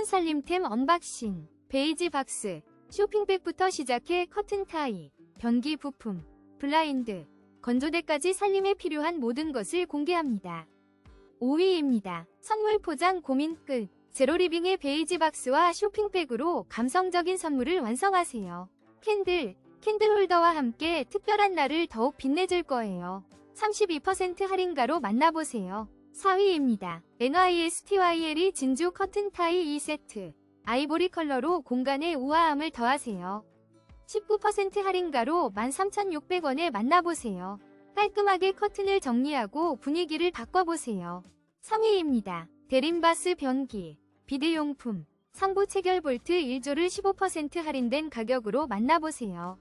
새로운 살림템 언박싱, 베이지 박스, 쇼핑백부터 시작해 커튼 타이, 변기 부품, 블라인드, 건조대까지 살림에 필요한 모든 것을 공개합니다. 5위입니다. 선물 포장 고민 끝. 제로리빙의 베이지 박스와 쇼핑백으로 감성적인 선물을 완성하세요. 캔들, 캔들 홀더와 함께 특별한 날을 더욱 빛내줄 거예요. 32% 할인가로 만나보세요. 4위입니다. NYSTYL이 진주 커튼 타이 2세트. 아이보리 컬러로 공간에 우아함을 더하세요. 19% 할인가로 13,600원에 만나보세요. 깔끔하게 커튼을 정리하고 분위기를 바꿔보세요. 3위입니다. 데림바스 변기, 비데용품, 상부 체결 볼트 1조를 15% 할인된 가격으로 만나보세요.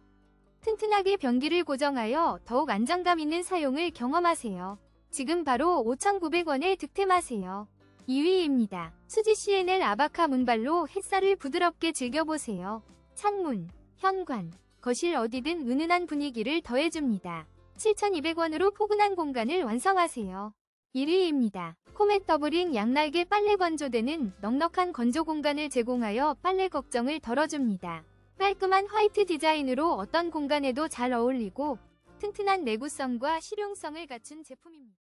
튼튼하게 변기를 고정하여 더욱 안정감 있는 사용을 경험하세요. 지금 바로 5,900원에 득템하세요. 2위입니다. 수지 CNL 아바카 문발로 햇살을 부드럽게 즐겨보세요. 창문, 현관, 거실 어디든 은은한 분위기를 더해줍니다. 7,200원으로 포근한 공간을 완성하세요. 1위입니다. 코멧 더블링 양날개 빨래 건조대는 넉넉한 건조 공간을 제공하여 빨래 걱정을 덜어줍니다. 깔끔한 화이트 디자인으로 어떤 공간에도 잘 어울리고 튼튼한 내구성과 실용성을 갖춘 제품입니다.